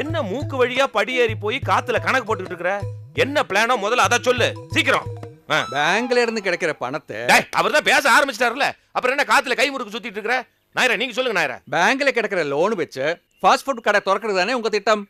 என்ன மூக்கு வழியா படியேறி போய் காத்துல கணக்கு போட்டுக்கிட்டு இருக்கிற? என்ன பிளானோ முதல்ல அத சொல்லு. சீக்கிரம். பேங்க்ல இருந்து கிடைக்கிற பணத்தை அவர் தான் பேச ஆரம்பிச்சிட்டாருல. அப்புறம் என்ன காத்துல கை முறுக்கு சுத்திட்டு இருக்கிற? நாயரா நீங்க சொல்லுங்க நாயரா. பேங்க்ல கிடைக்கிற லோன் வச்சு ஃபாஸ்ட் ஃபுட் கடை திறக்கிறது தானே உங்க திட்டம்?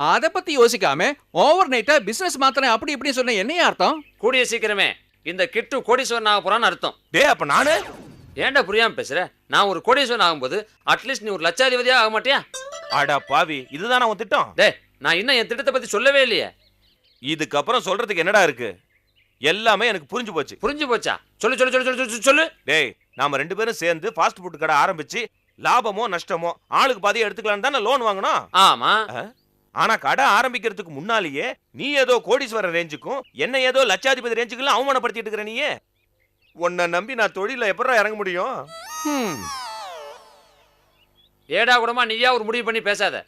அத பத்தி யோசிக்காம ஓவர் நைட்டா பிசினஸ் மாத்திரம் அப்படி இப்படி சொன்ன என்னைய அர்த்தம்? கூடிய சீக்கிரமே இந்த கிட்டு கோடீஸ்வரன் ஆக போறான்னு அர்த்தம். டேய் அப்ப நானு? ஏன்டா புரியாம பேசுற? நான் ஒரு கோடீஸ்வரன் ஆகும்போது அட்லீஸ்ட் நீ ஒரு லட்சாதிபதியா ஆக மாட்டியா? அட பாவி இதுதானா உன் திட்டம்? டேய் நான் இன்னும் என் திட்டத்தை பத்தி சொல்லவே இல்லையே. இதுக்கப்புறம் சொல்றதுக்கு என்னடா இருக்கு? எல்லாமே எனக்கு புரிஞ்சு போச்சு. புரிஞ்சு போச்சா? சொல்லு சொல்லு சொல்லு சொல்லு சொல்லு, சொல்லு. டேய் நாம ரெண்டு பேரும் சேர்ந்து ஃபாஸ்ட் ஃபுட் கடை ஆரம்பிச்சு லாபமோ நஷ்டமோ ஆளுக்கு பாதி எடுத்துக்கலாம் தானே லோன் வாங்கணும் ஆமா. ஆனா கடை ஆரம்பிக்கிறதுக்கு முன்னாலேயே நீ ஏதோ கோடீஸ்வரர் ரேஞ்சுக்கும் என்ன ஏதோ லட்சாதிபதி ரேஞ்சுக்கெல்லாம் அவமானப்படுத்திட்டு இருக்கிற நீயே. உன்னை நம்பி நான் தொழில எப்படா இறங்க முடியும்? ஹம். ஏடா கூடமா நீயா ஒரு முடிவு பண்ணி பேசாத.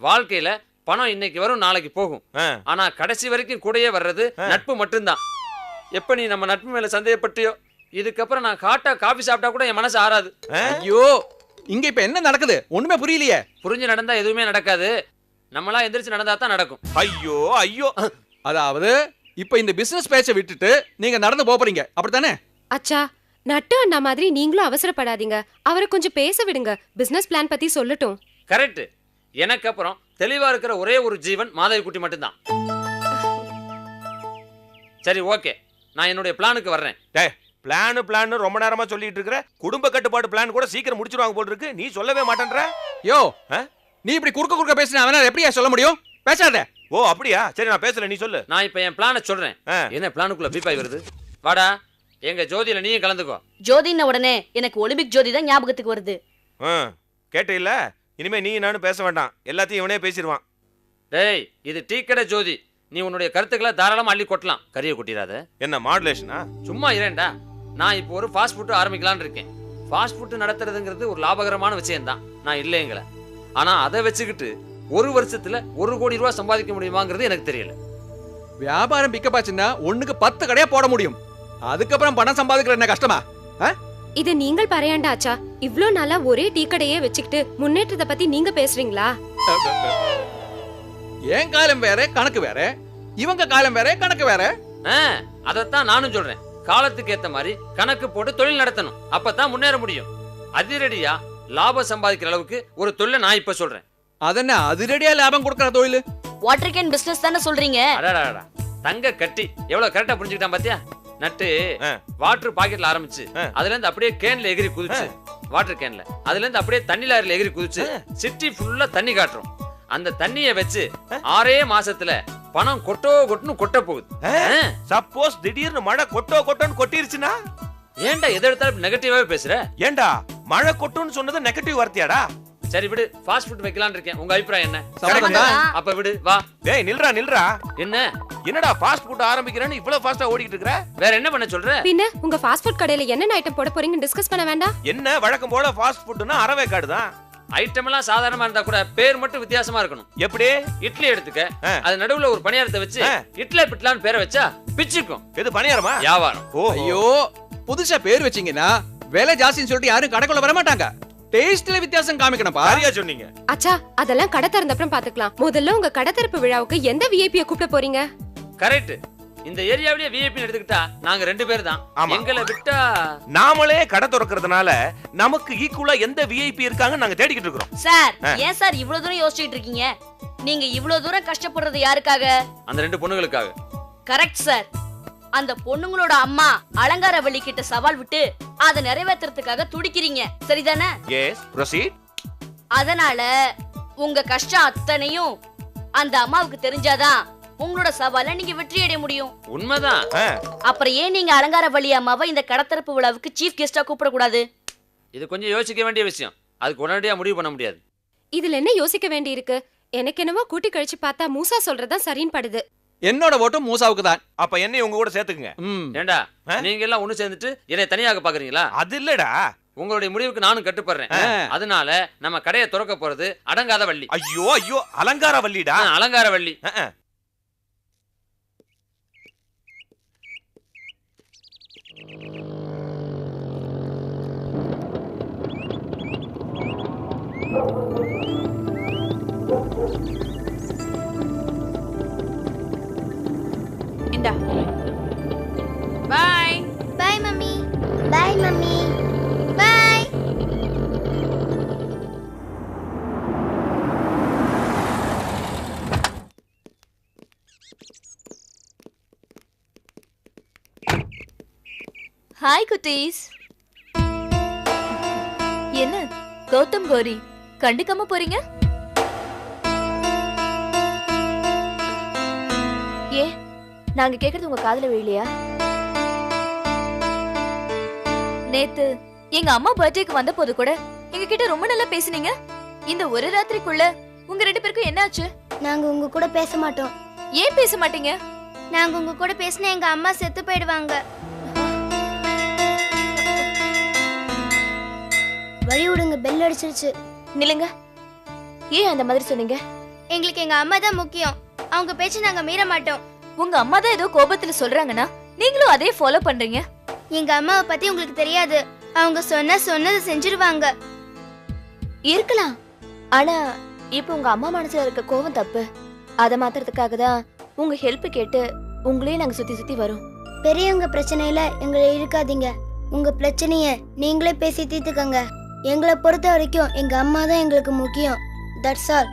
வாழ்க்கையில பணம் இன்னைக்கு வரும் நாளைக்கு போகும். ஆ, ஆனா கடைசி வரைக்கும் கூடயே வர்றது நட்பு மட்டும்தான். எப்ப நீ நம்ம நட்பு மேல சந்தேகப்பட்டியோ இதுக்கப்புறம் நான் காட்டா காபி சாப்பிட்டா கூட என் மனசு ஆறாது. ஆ? ஐயோ. இங்க இப்ப என்ன நடக்குது? ஒண்ணுமே புரியலையே. புரிஞ்சு நடந்தா எதுவுமே நடக்காது. நம்மளா எந்திரிச்சு நடந்தா தான் நடக்கும். ஐயோ ஐயோ. அதாவது இப்ப இந்த பிசினஸ் பேச்சை விட்டுட்டு நீங்க நடந்து போறீங்க. அப்படித்தானே? அச்சா நட்டு அண்ணா மாதிரி நீங்களும் அவசரப்படாதீங்க. அவரை கொஞ்சம் பேச விடுங்க. பிசினஸ் பிளான் பத்தி சொல்லட்டும். கரெக்ட் எனக்கு அப்புறம் தெளிவா இருக்கிற ஒரே ஒரு ஜீவன் மாதவி குட்டி மட்டும்தான். சரி ஓகே நான் என்னுடைய பிளானுக்கு வர்றேன். டேய் பிளான் பிளான் ரொம்ப நேரமா சொல்லிட்டு இருக்கிற குடும்ப கட்டுப்பாடு பிளான் கூட சீக்கிரம் முடிச்சிருவாங்க போல இருக்கு. நீ சொல்லவே மாட்டேன்ற. யோ ஆ? நீ இப்படி குறுக்க குறுக்க பேசினா அவனால எப்படியா சொல்ல முடியும்? பேசாத. ஓ அப்படியா? சரி நான் பேசல நீ சொல்லு. நான் இப்ப என் பிளானை சொல்றேன். என்ன பிளானுக்குள்ள பீப்பாய் வருது? வாடா எங்க ஜோதியில நீயும் கலந்துக்கோ. ஜோதின்ன உடனே எனக்கு ஒலிம்பிக் ஜோதி தான் ஞாபகத்துக்கு வருது. ஆ, கேட்ட இனிமே நீ நானும் பேச வேண்டாம். எல்லாத்தையும் இவனே பேசிடுவான். டேய் இது டீ கடை ஜோதி. நீ உன்னுடைய கருத்துக்களை தாராளமா அள்ளி கொட்டலாம். கறியை கொட்டிடாத. என்ன மாடுலேஷனா சும்மா இரேன்டா நான் இப்போ ஒரு ஃபாஸ்ட் ஃபுட் ஆரம்பிக்கலாம்னு இருக்கேன். ஃபாஸ்ட் ஃபுட் நடத்துறதுங்கிறது ஒரு லாபகரமான விஷயம்தான். நான் இல்லைங்கள ஆனா அதை வச்சுக்கிட்டு ஒரு வருஷத்துல ஒரு கோடி ரூபாய் சம்பாதிக்க முடியுமாங்கிறது எனக்கு தெரியல. வியாபாரம் பிக்கப் ஆச்சுன்னா ஒண்ணுக்கு பத்து கடையா போட முடியும். அதுக்கப்புறம் பணம் சம்பாதிக்கிற என்ன கஷ்டமா? இது நீங்கள் பரையாண்டா அச்சா. இவ்ளோ நாளா ஒரே டீ கடையே வச்சுக்கிட்டு முன்னேற்றத்தை பத்தி நீங்க பேசுறீங்களா? என் காலம் வேற கணக்கு வேற. இவங்க காலம் வேற கணக்கு வேற. அதைத்தான் நானும் சொல்றேன். காலத்துக்கு ஏத்த மாதிரி கணக்கு போட்டு தொழில் நடத்தணும். அப்பதான் முன்னேற முடியும். அதிரடியா லாபம் சம்பாதிக்கிற அளவுக்கு ஒரு தொழிலை நான் இப்ப சொல்றேன். அதென்ன அதிரடியா லாபம் கொடுக்கற தொழில்? வாட்டர் கேன் பிசினஸ் தானே சொல்றீங்க? அடாடாடா தங்க கட்டி எவ்வளவு கரெக்டா புரிஞ்சுக்கிட்டான் பாத்தியா? நட்டு ஆ. வாட்டர் பாக்கெட்ல ஆரம்பிச்சு. அதுல இருந்து அப்படியே கேன்ல எகிரி குதிச்சு வாட்டர் கேன்ல அதுல இருந்து அப்படியே தண்ணி லாரில எகிரி குதிச்சு சிட்டி ஃபுல்லா தண்ணி காட்டுறோம். அந்த தண்ணிய வச்சு ஆறே மாசத்துல பணம் கொட்டோ கொட்டுன்னு கொட்ட போகுது. சப்போஸ் திடீர்னு மழை கொட்டோ கொட்டோன்னு கொட்டிருச்சுன்னா? ஏன்டா எதை எடுத்தாலும் நெகட்டிவாவே பேசுற? ஏண்டா? மழை கொட்டுன்னு சொன்னது நெகட்டிவ் வார்த்தையாடா? சரி விடு ஃபாஸ்ட் ஃபுட் வைக்கலாம்னு இருக்கேன். உங்க அபிப்பிராயம் என்ன? சம்மதம். அப்ப விடு வா. டேய் நில்றா நில்றா. என்ன? என்னடா ஃபாஸ்ட் ஃபுட் ஆரம்பிக்கிறேன்னு இவ்வளவு ஃபாஸ்டா ஓடிக்கிட்டு இருக்கிற? வேற என்ன பண்ண சொல்ற? பின்ன உங்க ஃபாஸ்ட் ஃபுட் கடையில என்ன ஐட்டம் போட போறீங்கன்னு டிஸ்கஸ் பண்ண வேண்டாம். என்ன வழக்கம் போல ஃபாஸ்ட் ஃபுட்னா அறவே காடு தான். ஐட்டம் எல்லாம் சாதாரணமா இருந்தா கூட பேர் மட்டும் வித்தியாசமா இருக்கணும். எப்படி? இட்லி எடுத்துக்க. அது நடுவுல ஒரு பணியாரத்தை வச்சு. இட்லி பிட்லான்னு பேரை வச்சா பிச்சுக்கும் எது பணியாரமா? வியாபாரம். ஓ ஐயோ. புதுசா பேர் வச்சீங்கன்னா விலை ஜாஸ்தின்னு சொல்லிட்டு யாரும் கடைக்குள்ள வர மாட்டாங்க. டேஸ்ட்ல வித்தியாசம் காமிக்கணும்ப்பா. சரியா சொன்னீங்க. அச்சா அதெல்லாம் கடை திறந்த அப்புறம் பாத்துக்கலாம். முதல்ல உங்க கடை திறப்பு விழாவுக்கு எந்த விஐபிய கூப்பிட போறீங்க? கரெக்ட் இந்த ஏரியாவிலேயே விஐபி எடுத்துக்கிட்டா நாங்க ரெண்டு பேர் தான். எங்களை விட்டா நாமளே கடை திறக்கிறதுனால நமக்கு ஈக்குவலா எந்த விஐபி இருக்காங்கன்னு நாங்க தேடிக்கிட்டு இருக்கிறோம். சார் ஏன் சார் இவ்வளவு தூரம் யோசிச்சுட்டு இருக்கீங்க? நீங்க இவ்வளவு தூரம் கஷ்டப்படுறது யாருக்காக? அந்த ரெண்டு பொண்ணுங்களுக்காக. கரெக்ட் சார் அந்த பொண்ணுங்களோட அம்மா அலங்காரவள்ளி கிட்ட சவால் விட்டு அதை நிறைவேத்துறதுக்காக துடிக்கிறீங்க. சரிதானே? எஸ் ப்ரொசீட் அதனால உங்க கஷ்டம் அத்தனையும் அந்த அம்மாவுக்கு தெரிஞ்சாதான் உங்களோட சவாலை நீங்க வெற்றி அடைய முடியும். உண்மைதான். அப்புறம் ஏன் நீங்க அலங்காரவள்ளி அம்மாவை இந்த கடத்தரப்பு விழாவுக்கு சீஃப் கெஸ்டா கூப்பிடக்கூடாது? இது கொஞ்சம் யோசிக்க வேண்டிய விஷயம். அதுக்கு உடனடியா முடிவு பண்ண முடியாது. இதுல என்ன யோசிக்க வேண்டி இருக்கு எனக்கு என்னவோ கூட்டி கழிச்சு பார்த்தா மூசா சொல்றதுதான் சரின்னு படுது. என்னோட ஓட்டும் மூசாவுக்கு தான். அப்ப என்னை உங்க கூட சேர்த்துக்குங்க. ஏண்டா? நீங்க எல்லாம் ஒண்ணு சேர்ந்துட்டு என்னை தனியாக பாக்குறீங்களா? அது இல்லடா. உங்களுடைய முடிவுக்கு நானும் கட்டுப்படுறேன். அதனால நம்ம கடையை திறக்க போறது அடங்காத வள்ளி. ஐயோ ஐயோ அலங்கார வள்ளிடா. அலங்கார வள்ளி. ஹாய் குட்டீஸ். என்ன கௌதம் கோரி கண்டுக்காம போறீங்க? ஏ நாங்க கேக்குறது உங்க காதுல விழலையா? நேத்து எங்க அம்மா பர்த்டேக்கு வந்த போது கூட எங்க கிட்ட ரொம்ப நல்லா பேசுனீங்க. இந்த ஒரு ராத்திரிக்குள்ள உங்க ரெண்டு பேருக்கும் என்னாச்சு? நாங்க உங்க கூட பேச மாட்டோம். ஏன் பேச மாட்டீங்க? நாங்க உங்க கூட பேசினா எங்க அம்மா செத்து போயிடுவாங்க. வழி விடுங்க பெல் அடிச்சிருச்சு. நில்லுங்க. ஏன் அந்த மாதிரி சொன்னீங்க? எங்களுக்கு எங்க அம்மா தான் முக்கியம். அவங்க பேச்சு நாங்க மீற மாட்டோம். உங்க அம்மா தான் ஏதோ கோபத்துல சொல்றாங்கன்னா நீங்களும் அதே ஃபாலோ பண்றீங்க? எங்க அம்மாவை பத்தி உங்களுக்கு தெரியாது. அவங்க சொன்ன சொன்னதை செஞ்சிருவாங்க. இருக்கலாம். ஆனா இப்போ உங்க அம்மா மனசுல இருக்க கோவம் தப்பு. அதை மாத்துறதுக்காக தான் உங்க ஹெல்ப் கேட்டு உங்களையும் நாங்க சுத்தி சுத்தி வரோம். பெரியவங்க பிரச்சனையில எங்களை இருக்காதீங்க உங்க பிரச்சனைய நீங்களே பேசி தீர்த்துக்கங்க. எங்களை பொறுத்த வரைக்கும் எங்க அம்மா தான் எங்களுக்கு முக்கியம். தட்ஸ் ஆல்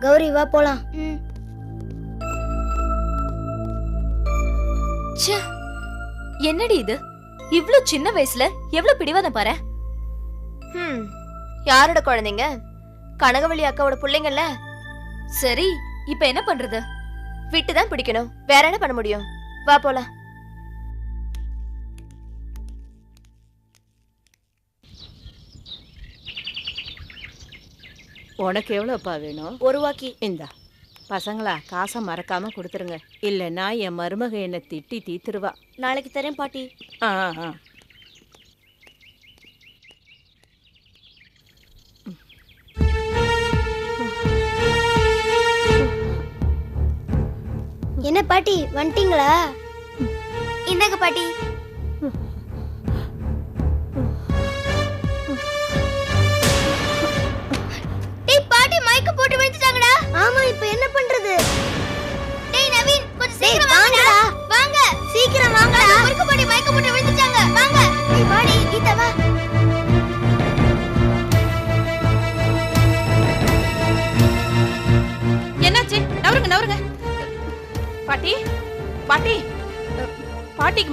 கௌரி வா போலாம். ச்சே. என்னடி இது? இவ்ளோ சின்ன வயசுல எவ்ளோ பிடிவாதம் பாரு. ஹம் யாரோட குழந்தைங்க? கனகவள்ளி அக்காவோட பிள்ளைங்கல்ல சரி இப்ப என்ன பண்றது? விட்டு தான் பிடிக்கணும். வேற என்ன பண்ண முடியும்? வா போலாம். உனக்கு எவ்வளோப்பா வேணும்? ஒரு வாக்கி. இந்தா. பசங்களா காசை மறக்காம கொடுத்துருங்க. இல்லைன்னா என் மருமக என்னை திட்டி தீத்துருவா. நாளைக்கு தரேன் பாட்டி. ஆ ஆ என்ன பாட்டி வந்துட்டீங்களா இந்தாங்க பாட்டி.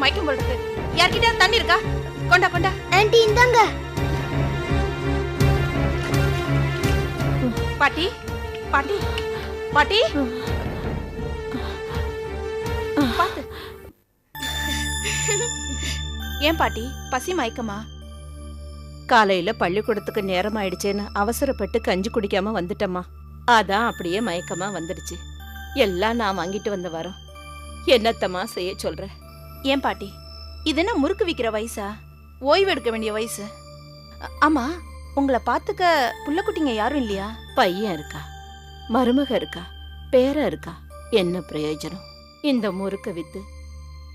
பாட்டிக்கு மயக்கம் இருக்கு யார்கிட்ட தண்ணி இருக்கா? கொண்டா கொண்டா. ஆன்ட்டி இந்தாங்க. பாட்டி பாட்டி பாட்டி. பாத்து. ஏன் பாட்டி பசி மயக்கமா? காலையில பள்ளிக்கூடத்துக்கு நேரம் ஆயிடுச்சேன்னு அவசரப்பட்டு கஞ்சி குடிக்காம வந்துட்டம்மா. அதான் அப்படியே மயக்கமா வந்துடுச்சு. எல்லாம் நான் வாங்கிட்டு வந்த வரோம். என்னத்தம்மா செய்ய சொல்ற? ஏன் பாட்டி? இது என்ன முறுக்கு விற்கிற வயசா? ஓய்வு எடுக்க வேண்டிய வயசு. ஆமா உங்களை பார்த்துக்க புள்ளக்குட்டிங்க யாரும் இல்லையா? பையன் இருக்கா மருமக இருக்கா பேர இருக்கா என்ன பிரயோஜனம்? இந்த முறுக்க வித்து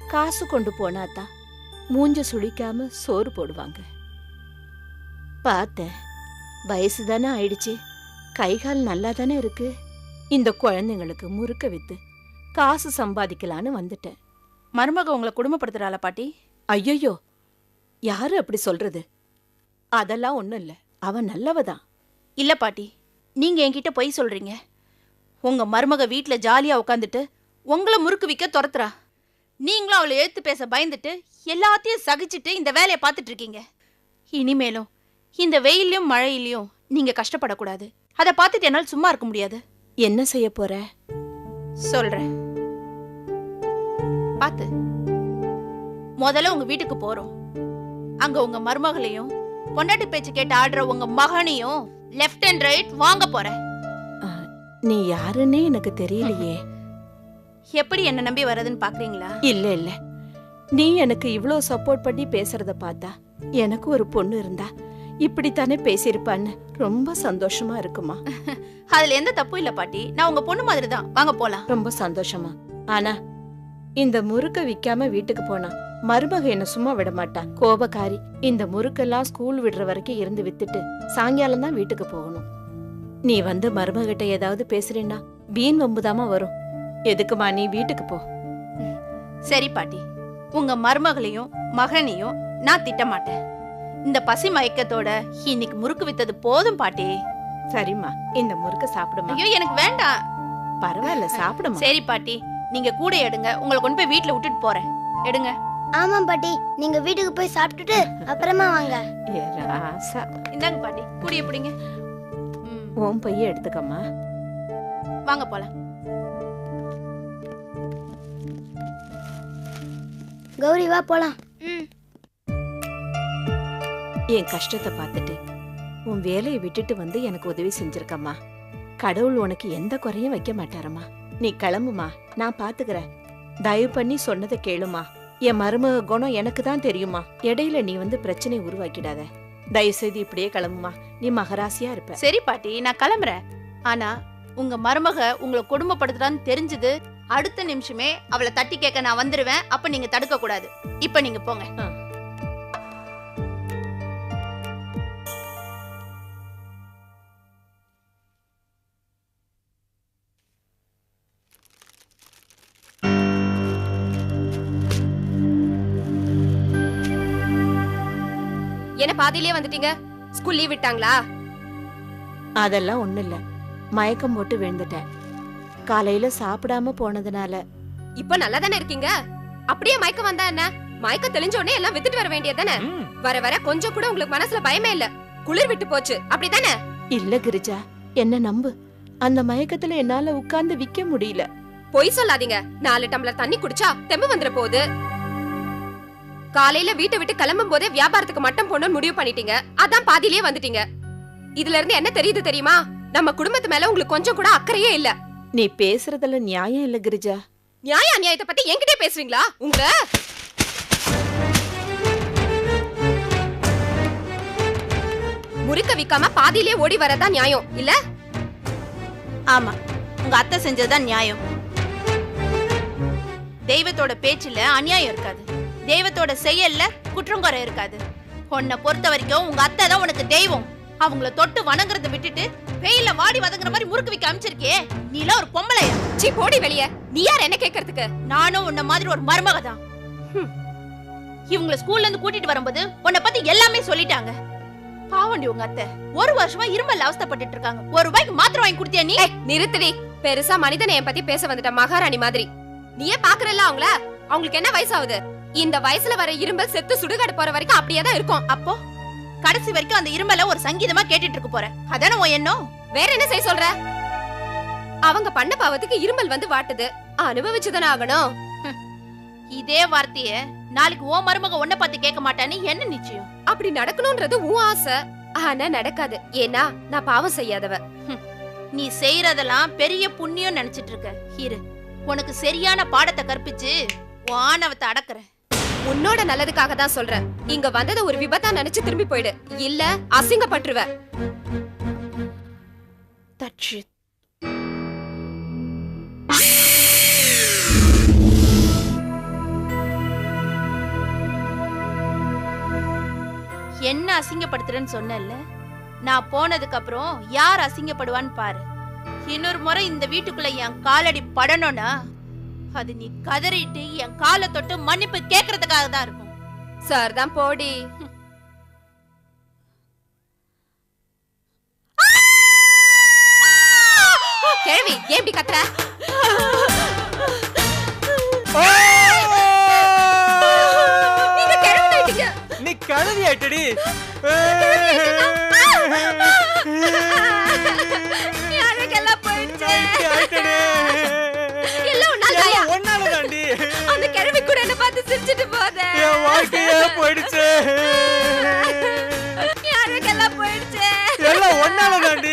காசு கொண்டு போனாதான் மூஞ்ச சுழிக்காம சோறு போடுவாங்க. பார்த்தேன் வயசு தானே ஆயிடுச்சு கை கால் நல்லா தானே இருக்கு. இந்த குழந்தைங்களுக்கு முறுக்க வித்து காசு சம்பாதிக்கலான்னு வந்துட்டேன். மருமக உங்களை குடும்பப்படுத்துறாளா பாட்டி? ஐயோ யாரு அப்படி சொல்றது? அதெல்லாம் ஒண்ணும் இல்ல. அவ நல்லவ தான் இல்ல பாட்டி. நீங்க என்கிட்ட பொய் சொல்றீங்க. உங்க மருமக வீட்ல ஜாலியா உட்காந்துட்டு உங்களை முறுக்கு விக்க துரத்துறா. நீங்களும் அவளை எழுத்து பேச பயந்துட்டு எல்லாத்தையும் சகிச்சுட்டு இந்த வேலையை பார்த்துட்டு இருக்கீங்க. இனிமேலும் இந்த வெயிலையும் மழையிலையும் நீங்க கஷ்டப்படக்கூடாது. அதை பார்த்துட்டு என்னால் சும்மா இருக்க முடியாது. என்ன செய்ய போற? சொல்றேன். பாத்து முதல்ல உங்க வீட்டுக்கு போறோம். அங்க உங்க மருமகளையும் பொண்டாட்டி பேச்சு கேட்டு ஆடுற உங்க மகனையும் லெஃப்ட் அண்ட் ரைட் வாங்க போறேன். நீ யாருன்னே எனக்கு தெரியலையே. எப்படி என்ன நம்பி வர்றதுன்னு பாக்குறீங்களா? இல்ல இல்ல. நீ எனக்கு இவ்ளோ சப்போர்ட் பண்ணி பேசுறத பார்த்தா எனக்கு ஒரு பொண்ணு இருந்தா இப்படித்தானே பேசியிருப்பான்னு ரொம்ப சந்தோஷமா இருக்குமா. அதுல எந்த தப்பும் இல்ல பாட்டி. நான் உங்க பொண்ணு மாதிரி தான் வாங்க போலாம். ரொம்ப சந்தோஷமா. ஆனா இந்த முறுக்க விக்காம வீட்டுக்கு போனா மருமக என்ன சும்மா விட மாட்டா. கோபக்காரி. இந்த முறுக்கெல்லாம் ஸ்கூல் விடுற வரைக்கும் இருந்து வித்துட்டு சாயங்காலம் தான் வீட்டுக்கு போகணும். நீ வந்து மருமகிட்ட ஏதாவது பேசுறேன்னா வீண் வம்புதாமா வரும். எதுக்குமா நீ வீட்டுக்கு போ. சரி பாட்டி. உங்க மருமகளையும் மகனையும் நான் திட்ட மாட்டேன். இந்த பசி மயக்கத்தோட இன்னைக்கு முறுக்கு வித்தது போதும் பாட்டி. சரிம்மா. இந்த முறுக்க சாப்பிடுமா. ஐயோ எனக்கு வேண்டாம். பரவாயில்ல சாப்பிடுமா. சரி பாட்டி. நீங்க கூட எடுங்க. உங்களை கொண்டு போய் வீட்ல விட்டுட்டு போறேன். எடுங்க. ஆமா பாட்டி. நீங்க வீட்டுக்கு போய் சாப்பிட்டுட்டு அப்புறமா வாங்க. இந்தாங்க பாட்டி. கூடிய பிடிங்க. ம், உன் பைய எடுத்துக்கம்மா. வாங்க போலாம். கௌரி வா போலாம். ம். என் கஷ்டத்தை பார்த்துட்டு உன் வேலையை விட்டுட்டு வந்து எனக்கு உதவி செஞ்சிருக்கம்மா. கடவுள் உனக்கு எந்த குறையும் வைக்க மாட்டாரம்மா. நீ கிளம்புமா? நான் பாத்துக்கிறேன். தயவு பண்ணி சொன்னதை கேளுமா. என் மருமக குணம் எனக்கு தான் தெரியுமா? இடையில நீ வந்து பிரச்சனை உருவாக்கிடாத. தயவு செய்து இப்படியே கிளம்புமா. நீ மகராசியா இருப்ப. சரி பாட்டி நான் கிளம்புறேன். ஆனா உங்க மருமக உங்களை கொடுமைப்படுத்துறான்னு தெரிஞ்சது அடுத்த நிமிஷமே அவளை தட்டி கேட்க நான் வந்துருவேன். அப்ப நீங்க தடுக்க கூடாது இப்ப நீங்க போங்க. என்ன பாதியிலே வந்துட்டீங்க? ஸ்கூல் லீவ் விட்டாங்களா? அதெல்லாம் ஒண்ணு இல்ல. மயக்கம் போட்டு விழுந்துட்டேன். காலையில சாப்பிடாம போனதுனால. இப்ப நல்லா தானே இருக்கீங்க? அப்படியே மயக்கம் வந்தா என்ன? மயக்கம் தெளிஞ்ச உடனே எல்லாம் வித்துட்டு வர வேண்டியது தானே? ம். வர வர கொஞ்சம் கூட உங்களுக்கு மனசுல பயமே இல்ல. குளிர் விட்டு போச்சு. அப்படிதானே இல்ல கிரிஜா என்ன நம்பு? அந்த மயக்கத்துல என்னால உட்கார்ந்து விக்க முடியல. பொய் சொல்லாதீங்க. நாலு டம்ளர் தண்ணி குடிச்சா தெம்பு வந்துற போகுது. காலையில வீட்டை விட்டு கிளம்பும் போதே வியாபாரத்துக்கு மட்டம் போடணும்னு முடிவு பண்ணிட்டீங்க. அதான் பாதியிலேயே வந்துட்டீங்க. இதுல இருந்து என்ன தெரியுது தெரியுமா? நம்ம குடும்பத்து மேல உங்களுக்கு கொஞ்சம் கூட அக்கறையே இல்ல. நீ பேசுறதுல நியாயம் இல்ல கிரிஜா. நியாய அநியாயத்தை பத்தி என்கிட்ட பேசுறீங்களா? உங்க முறுக்க விக்காம பாதியிலே ஓடி வரதான் நியாயம் இல்ல? ஆமா உங்க அத்தை செஞ்சதுதான் நியாயம். தெய்வத்தோட பேச்சுல அநியாயம் இருக்காது. தெய்வத்தோட செயல்ல குற்றங்குறை இருக்காது. உன்னை பொறுத்த வரைக்கும் உங்க அத்தை தான் உனக்கு தெய்வம். அவங்கள தொட்டு வணங்குறத விட்டுட்டு வெயில வாடி வதங்குற மாதிரி முறுக்கு விக்க அமைச்சிருக்கே நீலாம் ஒரு பொம்பளையா? சீ போடி வெளிய. நீ யார் என்ன கேக்குறதுக்கு? நானும் உன்ன மாதிரி ஒரு மருமக தான். இவங்கள ஸ்கூல்ல இருந்து கூட்டிட்டு வரும்போது உன்னை பத்தி எல்லாமே சொல்லிட்டாங்க. பாவண்டி உங்க அத்தை. ஒரு வருஷமா இருமல் அவஸ்தைப்பட்டுட்டு இருக்காங்க. ஒரு ரூபாய்க்கு மாத்திரம் வாங்கி கொடுத்தியா நீ? நிறுத்துடி. பெருசா மனிதனை என் பத்தி பேச வந்துட்ட மகாராணி மாதிரி. நீயே பாக்குறல்ல அவங்கள? அவங்களுக்கு என்ன வயசாகுது? இந்த வயசுல வர இரும்பல் செத்து சுடுகாடு போற வரைக்கும் அப்படியே தான் இருக்கும். அப்போ? கடைசி வரைக்கும் அந்த இருமல ஒரு சங்கீதமா கேட்டுட்டு இருக்க போற அதானே உன் எண்ணம்? வேற என்ன செய்ய சொல்ற? அவங்க பண்ண பாவத்துக்கு இருமல் வந்து வாட்டுது. அனுபவிச்சுதானே ஆகணும். இதே வார்த்தைய நாளைக்கு ஓ மருமக உன்னை பார்த்து கேட்க மாட்டான்னு என்ன நிச்சயம்? அப்படி நடக்கணும்ன்றது உன் ஆசை. ஆனா நடக்காது. ஏன்னா நான் பாவம் செய்யாதவ. நீ செய்யறதெல்லாம் பெரிய புண்ணியம் நினைச்சிட்டு இருக்க. இரு. உனக்கு சரியான பாடத்தை கற்பிச்சு வானவத்தை அடக்குறேன். உன்னோட நல்லதுக்காக தான் சொல்றேன். இங்க வந்தது ஒரு விபத்தா நினைச்சு திரும்பி போயிடு. இல்ல அசிங்கப்பட்டுருவ. என்ன அசிங்கப்படுத்துறேன்னு சொன்னேன்ல? நான் போனதுக்கு அப்புறம் யார் அசிங்கப்படுவான்னு பாரு. இன்னொரு முறை இந்த வீட்டுக்குள்ள என் காலடி படணும்னா அது நீ கதறிட்டு என் காலை தொட்டு மன்னிப்பு கேக்குறதுக்காக தான் இருக்கும். சார் தான் போடி. கிழவி ஏன் இப்படி கத்துற? கிழவி நீ கழுதி ஆயிட்டடி. என் வாழ்க்கையே போயிடுச்சு. யாருக்கெல்லாம் போயிடுச்சு. எல்லாம் ஒன்னால தாண்டி